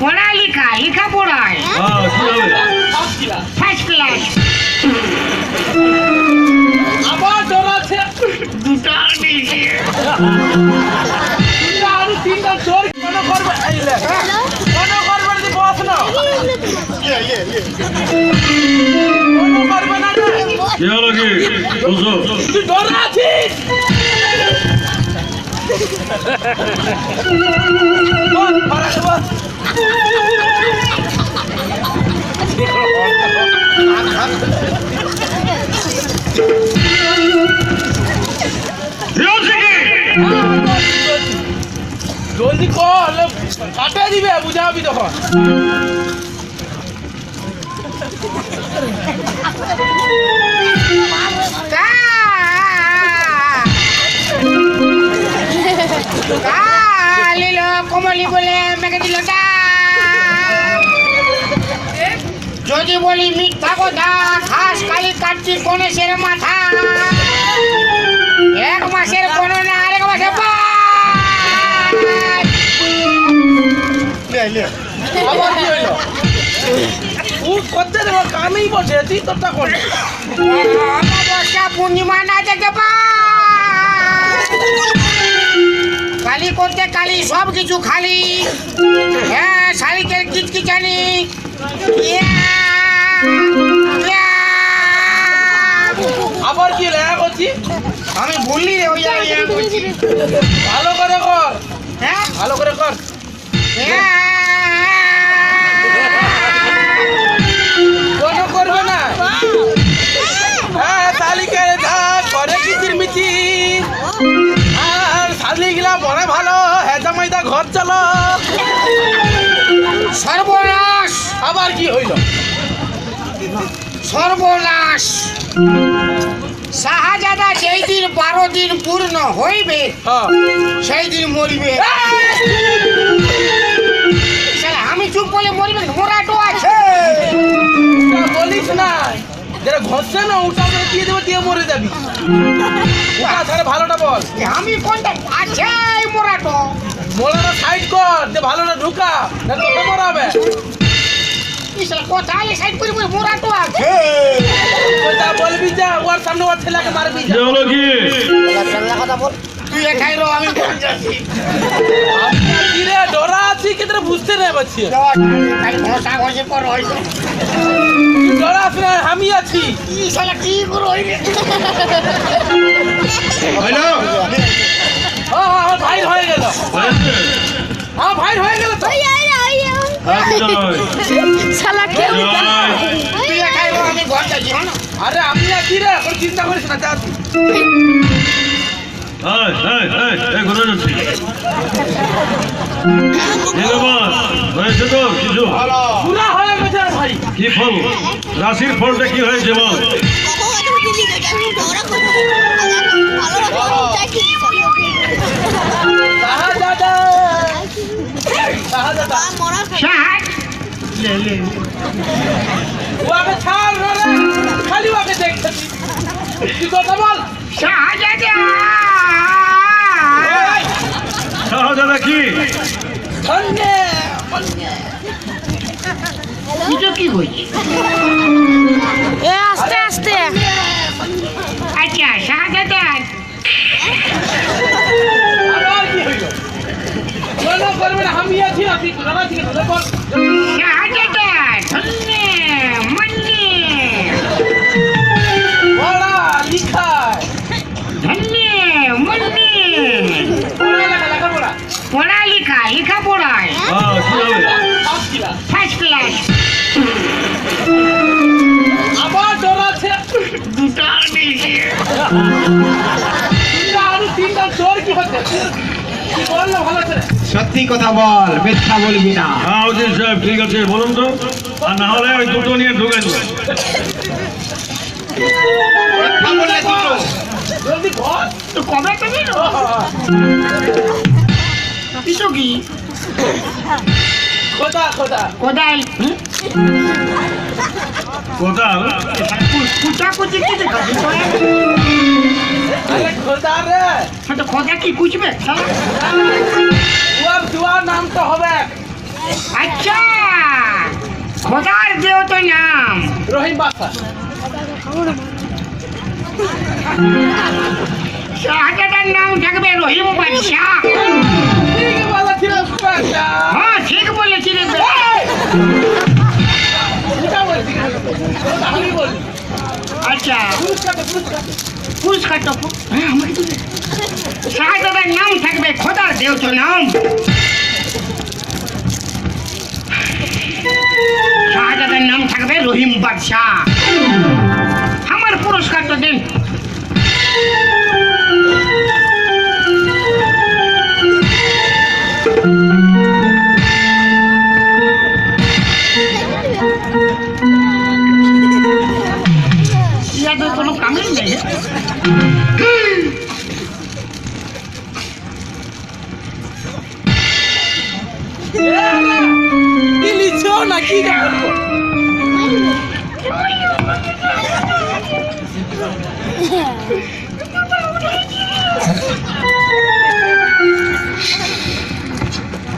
পড়ালেখা লেখা পড়ায় হ্যাঁ ফার্স্ট ক্লাস আবার দুটো তিনটা চোর কেন করবে কেন করবে যদি বস না তুই বস। জলদি কর কাটে দিবে বুঝাবি তখন কালিল কমলি বলে মেঘে দিল ডাক। যদি বলি মিথ্যা কথা খাস কালি কাটছি গণেশের মাথা। এক মাসের কোন না আরেক মাসে পূর্ণিমা না যেতে পাই কালি করতে কালি সব কিছু খালি। হ্যাঁ শালিকের কিচকিচানি। ইয়া। আবার কি লেখা করছি? আমি ওই করছি। ভালো করে কর। হ্যাঁ? ভালো করে কর। কোনো করবে না। হ্যাঁ শালিকে যা করে কিচির মিচির। আর শালিগুলা বড় ভালো হেজা মাইদা ঘর চলো সর্বনাশ! আবার কি হইল? সর্বনাশ। শাহজাদা যেই দিন বারো দিন পূর্ণ হইবে হ্যাঁ। সেই দিন মরিবে আমি চুপ করলে মরিবে মোরাটো আছে। বলিস না ঘষছে না ওটা করে দিয়ে দেবো দিয়ে মরে যাবি। ওটা ছাড়া ভালোটা বল। আমি কোনটা আছে মোরাটো সাইড কর যে ভালোটা ঢুকা না তোকে মরাবে। ইসলা কোথায় সাইড করে বলে মোরাটো আছে ওটা বলবি যা ওর সামনে ওর ছেলেকে মারবি কি? যা হলো কি তুই একাই রো আমি যাচ্ছি রে ডরা আছি কি তোরা বুঝতে নেই পারছি তাই ঘষা ঘষে পর হইছে তুই ডরা আছি না আমি আছি। ইসলা কি করে হইলে হইল হ্যাঁ হ্যাঁ, ভাই হয়ে গেল। আমার ভাই হয়ে গেল তো। শালা কেউ তুই একাই আমি ঘর যাচ্ছি আরে আমি আছি রে? কোনো চিন্তা করিস না যা হয়ে রাশির ফলটা কি হয়েছে বল? ওকে ছাড় রে। খালি ওকে দেখতে তুই কথা বল শাহজাদা শাহজাদা কি ধন্যে এটা কি হয়েছে এ আস্তে আস্তে আচ্ছা শাহজাদা মনে করবে না আমি আছি পড়ালেখা লেখা পড়ায়। হ্যাঁ? ফার্স্ট ক্লাস আবার ডরাচ্ছে দুটো দিয়েছে তিনটা আরও তিনটা চোর কি হচ্ছে? কি বলল ভালো করে? সত্যি কথা বল মিথ্যা বলবি না। হ্যাঁ সাহেব ঠিক আছে বলুন তো। আর না হলে ওই দুটো নিয়ে ঢুকে কবে তুমি কিছু কি খোদা খোদা কোদাল কোথাও কুচা কুচি কি দেখাচ্ছি আরে খোদা রে। তো খোঁজা কি কুচবে? শালা? দুয়ার নাম তো হবে। আচ্ছা। খোদার দেও তো নাম। রহিম বাদশা শাহজাদার নাম থাকবে রহিম বাদশাহ। হ্যাঁ ঠিক বলেছি রে আচ্ছা নাম থাকবে খোদার দেও তো নাম শাহজাদার নাম থাকবে রহিম বাদশাহ। আমার পুরস্কার তো দিন।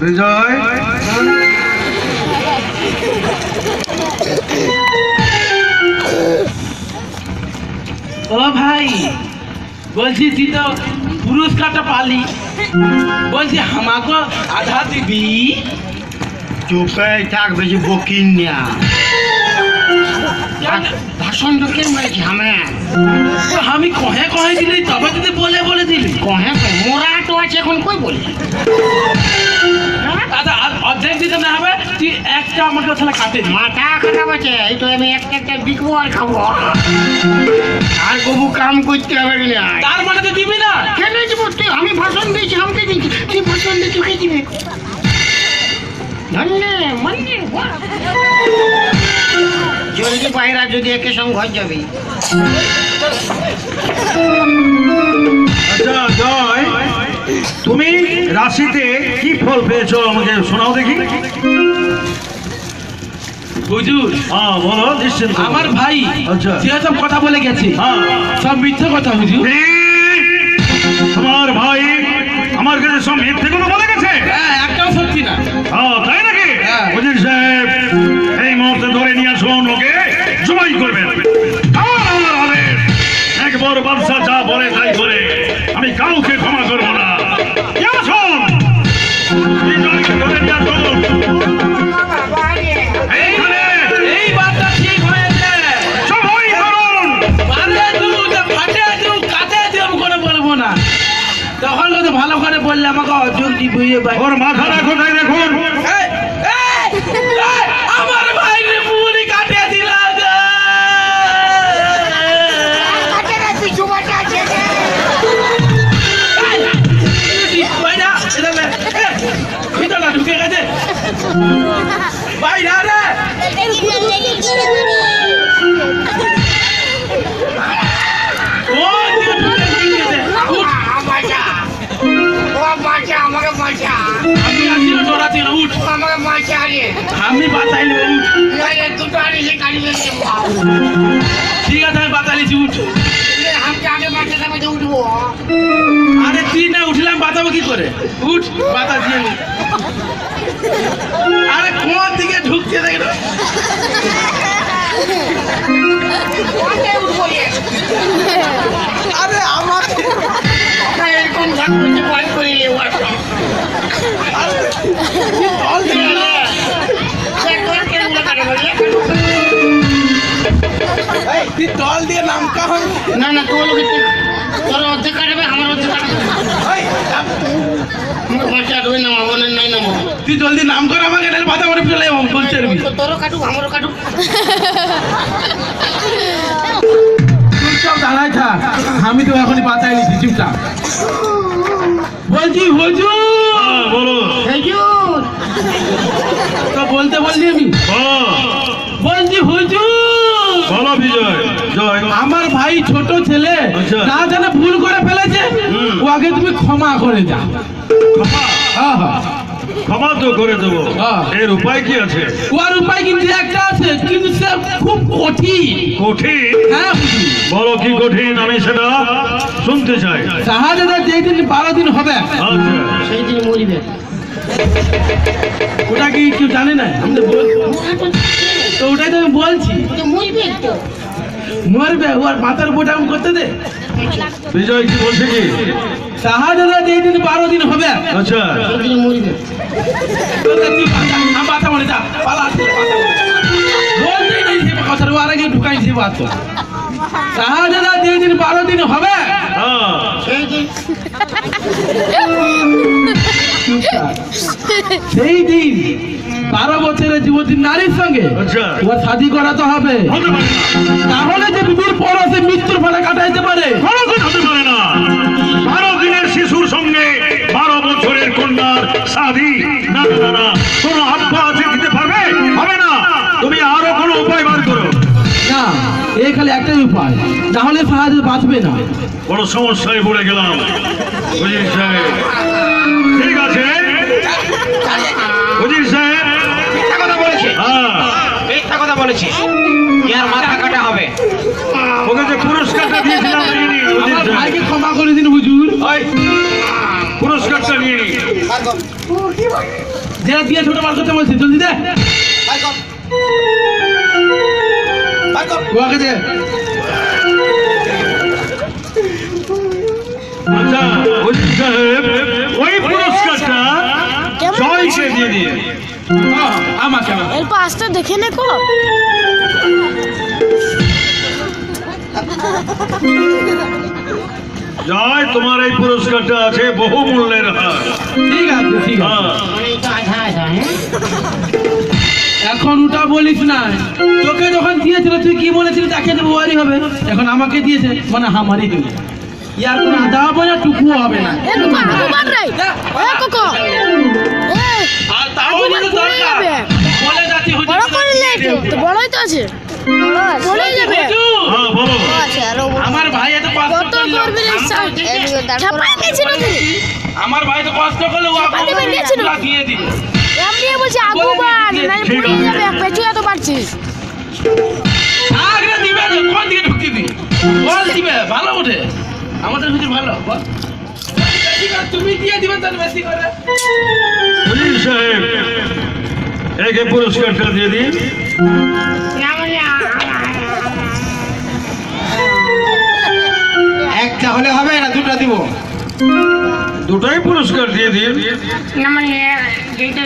বিজয়? ও ভাই বলছি তুই তো পুরস্কারটা পালি। বলছি আমাকে আধা দিবি? চুপে থাক বেশি বকিন না। ভাষণ ঢুকে মারছি আমরা তো আমি কহে কহে দিলি তবে যদি বলে বলে দিলি। কহে তো মোরা তো আছে এখন কই বলি? আচ্ছা অর্ধেক দিতে না হবে তুই একটা আমাকে তাহলে কাটে মাথা খারাপ আছে এই তো আমি একটা একটা বিকবো আর খাব। আর কবু কাম করতে হবে না? তার মানে তো দিবি না। কেন দিব? তুই আমি ভাষণ দিয়েছি আমাকে দিয়েছি। তুই ভাষণ দিয়ে তোকে দিবে? ধন্যে মন্দির জলদি বাইরা যদি একে সঙ্গে ঘর যাবি। আচ্ছা জয়। তুমি রাশিতে কি ফল পেয়েছ আমাকে শোনাও দেখি। হুজুর হ্যাঁ বলো নিশ্চিন্ত আমার ভাই আচ্ছা। কথা বলে গেছে হ্যাঁ। সব মিথ্যে কথা হুজুর। তোমার ভাই আমার কাছে সব মিথ্যে গুলো বলে গেছে। হ্যাঁ একটাও সত্যি না। ও তাই নাকি? হ্যাঁ। সাহেব এই মুহূর্তে ধরে নিয়ে আসুন ওকে। অযোগ পাই ওর মাথাটা কোথায় দেখুন আমি আসছিল ডরাতে উঠ। আমাকে বাঁচা রে আমি বাঁচাইলে উঠ। নাহলে দুটো আনিলে কাটিয়ে দেবো ঠিক আছে আমি বাঁচাইছি উঠ। আমাকে আগে তো উঠবো। আরে তুই না উঠলাম বাঁচাবো কি করে? উঠ বাঁচাচ্ছি আমি আরে কোন দিকে ঢুকছে দেখো? আরে আমার এরকম থাকবে যে ভয় করে রে ওর। জল দিল না। দেখ, তোর কেন উল্টো কাটে বলছে? এই, তুই তল দিয়ে নাম কাহন না না তোর লোকে তোর অর্ধেক কাটবে আমার অর্ধেক কাটবে না নাই নামাবো তুই জলদি নাম কর আমাকে নাহলে বাধা করে ফেলে বলছে তোরও কাটুক আমারও কাটুক চুপচাপ দাঁড়াই থাক আমি তো এখনই বাঁচাই নিচ্ছি, চুপচাপ। বলছি হুজুর হ্যাঁ বলো বলছি হুজুর! বলো বিজয়। জয় আমার ভাই ছোট ছেলে আচ্ছা। না জানে ভুল করে ফেলেছে হুম। ওকে তুমি ক্ষমা করে দাও ক্ষমা? হ্যাঁ, হ্যাঁ। ক্ষমা তো করে দেবো। হ্যাঁ। এর উপায় কি আছে? ওর উপায় কিন্তু একটা আছে কিন্তু সে খুব কঠিন। কঠিন? হ্যাঁ হুজুর। বলো কি কঠিন আমি সেটা শুনতে চাই। শাহাদাতের যেদিন বারো দিন হবে আচ্ছা। সেই দিন মরিবে। ওটা কি কেউ জানে না? আমি তো বল- তো ওটাই তো আমি বলছি। মুরবি ওর মাথার বোটা করতে দে। বিজয় কি বলছে কি? শাহাদাদা যেই দিন বারো দিন হবে আচ্ছা। সেদিন মুরবি। আমি মনে যা, পালা, বলতেই নেই সে ও আর আগে ঢুকাইছে বাত শাহাদাদা যেই দিন বারো দিন হবে হ্যাঁ। সেই দিন বারো বছরের যুবতী নারীর সঙ্গে আচ্ছা। ওর শাদি করাতে হবে। তাহলে যে বিবির পর সে মৃত্যুর ফলে কাটাইতে পারে। হতে পারে না। বারো দিনের শিশুর সঙ্গে বারো বছরের কন্যার না না কোনো আব্বা আছে দিতে পারবে? হবে না। তুমি আরও কোনো উপায় বার করো। না এই খালি একটাই উপায়। তাহলে সাহায্য বাঁচবে না। বড় সমস্যায় পড়ে গেলাম। সাহেব পুরস্কারটা নিয়ে নি। যেটা দিয়ে ছোট বার করতে বলছি জলদি দে। ওকে দে। ওই পুরস্কারটা দিয়ে দিয়ে। আমাকে। এর পাশটা দেখে নে কো জয় তোমার এই পুরস্কারটা আছে বহু মূল্যের হার। ঠিক আছে ঠিক আছে। হ্যাঁ। এখন ওটা বলিস না। তোকে যখন দিয়েছিল তুই কি বলেছিলি তাকে দেবো ওয়ারি হবে। এখন আমাকে দিয়েছে মানে আমারই দিবে। ইয়ার কোনো আদা হবে না টুকুও হবে না। আর তাও। বলে যাচ্ছি বড় করে তো বড়ই তো আছে। পড়ে যাবে। হ্যাঁ বলো। আমার ভাই এত কষ্ট করল আমার ভাই তো কষ্ট করল ও বেরিয়েছিল। দিয়ে দিবে। এমনি বলছি আগু বাদ নাই পড়ে যাবে পেছু এত পারছিস আগে দিবে কোন দিকে ঢুকিবি বল দিবে ভালো ওঠে আমাদের ভালো বল। তুমি দিয়ে দিবে তার বেশি করে। বুঝিস সাহেব একে পুরস্কারটা দিয়ে দিই একটা হলে হবে না দুটো দিব? দুটাই পুরস্কার দিয়ে দিই না মানে যেটা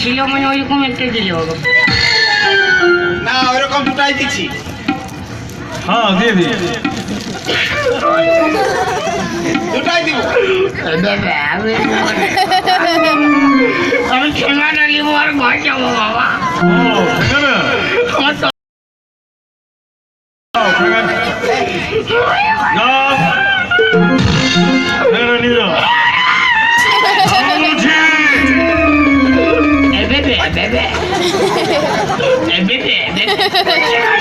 ছিল মানে ওইরকম একটা দিলে হবে। না ওইরকম দুটাই দিচ্ছি। হ্যাঁ দিয়ে দুটাই দিব। আমি ঠেঙ্গাটা নিবো আর ঘর যাব বাবা। ও যাও, এখানে। যাও। এখানে নিয়ে যাও। যাও বলছি। এ বেবে বেবে এ বেবে বেবে